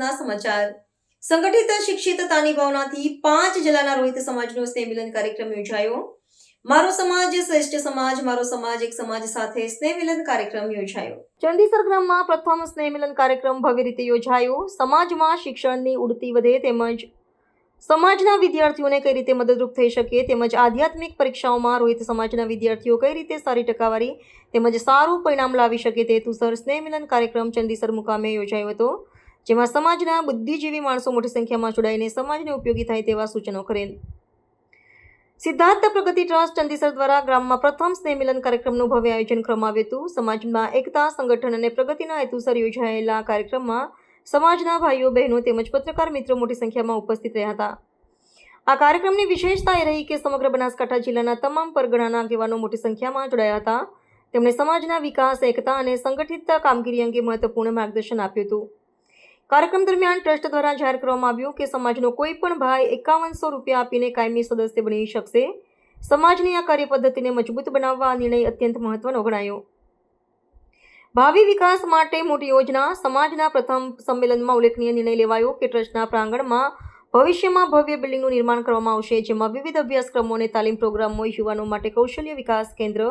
જોઈએ સમાચાર. સંગઠિત શિક્ષિતતાની ભાવનાથી પાંચ જિલ્લાના રોહિત સમાજનો સ્નેહ મિલન કાર્યક્રમ યોજાયો. મારો સમાજ શ્રેષ્ઠ સમાજ, મારો સમાજ એક સમાજ સાથે સ્નેહ મિલન કાર્યક્રમ યોજાયો. ચંદીસર ગ્રામમાં પ્રથમ સ્નેહ મિલન કાર્યક્રમ ભવ્ય રીતે યોજાયો. સમાજમાં શિક્ષણની ઉડતી વધે તેમજ સમાજના વિદ્યાર્થીઓને કઈ રીતે મદદરૂપ થઈ શકે તેમજ આધ્યાત્મિક પરીક્ષાઓમાં રોહિત સમાજના વિદ્યાર્થીઓ કઈ રીતે સારી ટકાવારી તેમજ સારું પરિણામ લાવી શકે તે તુસર સ્નેહ મિલન કાર્યક્રમ ચંદીસર મુકામે યોજાયો હતો. જેમાં સમાજના બુદ્ધિજીવી માણસો મોટી સંખ્યામાં જોડાઈને સમાજને ઉપયોગી થાય તેવા સૂચનો કરેલ સિદ્ધાર્થ પ્રગતિ ટ્રસ્ટ ચંદીસર દ્વારા ગ્રામમાં પ્રથમ સ્નેહ મિલન કાર્યક્રમનું ભવ્ય આયોજન કરવામાં આવ્યું હતું. સમાજમાં એકતા, સંગઠન અને પ્રગતિના હેતુસર યોજાયેલા કાર્યક્રમમાં સમાજના ભાઈઓ, બહેનો તેમજ પત્રકાર મિત્રો મોટી સંખ્યામાં ઉપસ્થિત રહ્યા હતા. આ કાર્યક્રમની વિશેષતા એ રહી કે સમગ્ર બનાસકાંઠા જિલ્લાના તમામ પરગણાના આગેવાનો મોટી સંખ્યામાં જોડાયા હતા. તેમણે સમાજના વિકાસ, એકતા અને સંગઠિત કામગીરી અંગે મહત્વપૂર્ણ માર્ગદર્શન આપ્યું હતું. કાર્યક્રમ દરમિયાન ટ્રસ્ટ દ્વારા જાહેર કરવામાં આવ્યું કે સમાજનો કોઈ પણ ભાઈ એકાવનસો રૂપિયા આપીને કાયમી સદસ્ય બની શકશે. સમાજની આ કાર્યપદ્ધતિને મજબૂત બનાવવા આ નિર્ણય અત્યંત મહત્વનો ગણાયો. ભાવિ વિકાસ માટે મોટી યોજના, સમાજના પ્રથમ સંમેલનમાં ઉલ્લેખનીય નિર્ણય લેવાયો કે ટ્રસ્ટના પ્રાંગણમાં ભવિષ્યમાં ભવ્ય બિલ્ડિંગનું નિર્માણ કરવામાં આવશે, જેમાં વિવિધ અભ્યાસક્રમો અને તાલીમ પ્રોગ્રામો યુવાનો માટે કૌશલ્ય વિકાસ કેન્દ્ર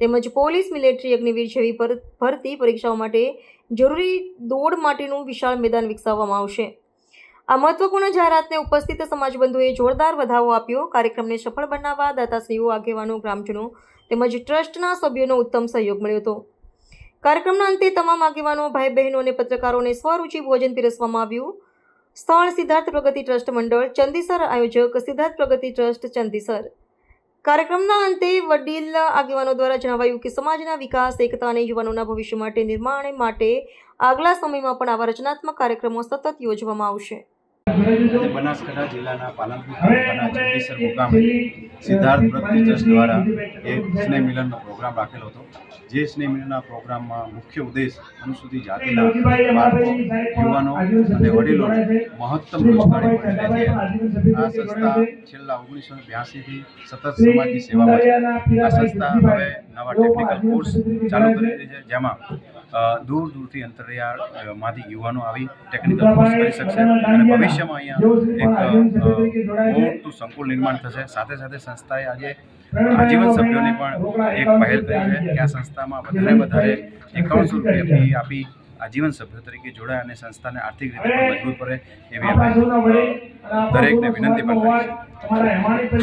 તેમજ પોલીસ મિલિટરી અગ્નિવીર જેવી ભર- ભરતી પરીક્ષાઓ માટે જરૂરી દોડ માટેનું વિશાળ મેદાન વિકસાવવામાં આવશે. આ મહત્વપૂર્ણ જાહેરાતને ઉપસ્થિત સમાજબંધુએ જોરદાર વધાવો આપ્યો. કાર્યક્રમને સફળ બનાવવા દાતાશ્રીઓ, આગેવાનો, ગ્રામજનો તેમજ ટ્રસ્ટના સભ્યોનો ઉત્તમ સહયોગ મળ્યો હતો. કાર્યક્રમના અંતે તમામ આગેવાનો ભાઈ બહેનો અને પત્રકારોને સ્વરૂચિ ભોજન પીરસવામાં આવ્યું. સ્થળ સિદ્ધાર્થ પ્રગતિ ટ્રસ્ટ મંડળ, ચંદીસર આયોજક સિદ્ધાર્થ પ્રગતિ ટ્રસ્ટ, ચંદીસર. કાર્યક્રમના અંતે વડીલ આગેવાનો દ્વારા જણાવાયું કે સમાજના વિકાસ, એકતા અને યુવાનોના ભવિષ્ય માટે, નિર્માણ માટે આગલા સમયમાં પણ આવા રચનાત્મક કાર્યક્રમો સતત યોજવામાં આવશે. આજે બનાસકાંઠા જિલ્લાના પાલનપુર તાલુકાના ચંડીસર મુકામે સિદ્ધાર્થ પ્રગતિ ટ્રસ્ટ દ્વારા એક સ્નેહ મિલનનો પ્રોગ્રામ રાખેલો હતો. જે સ્નેહ મિલનના પ્રોગ્રામમાં મુખ્ય ઉદ્દેશ અનુસૂચિત જાતિના બાળકો યુવાનો અને વડીલોને મહત્તમ રોજગારી મળે છે. આ સંસ્થા છેલ્લા ઓગણીસો બ્યાસીથી સતત સમાજની સેવામાં છે. આ સંસ્થા હવે નવા ટેકનિકલ કોર્સ ચાલુ કરી રહી છે જેમાં દૂર દૂરથી અંતરિયાળમાંથી યુવાનો આવી ટેકનિકલ કોર્સ કરી શકશે અને ભવિષ્યમાં અહીંયા એક મોટું સંકુલ નિર્માણ થશે. સાથે સાથે સંસ્થાએ આજે આજીવન સભ્યોની પણ એક પહેલ કરી છે કે આ સંસ્થામાં વધારે વધારે એકાઉન્ટ રૂપિયા ફી આપી આજીવન સભ્યો તરીકે જોડાય અને સંસ્થાને આર્થિક રીતે પણ મજબૂત કરે એવી દરેકને વિનંતી પણ કરી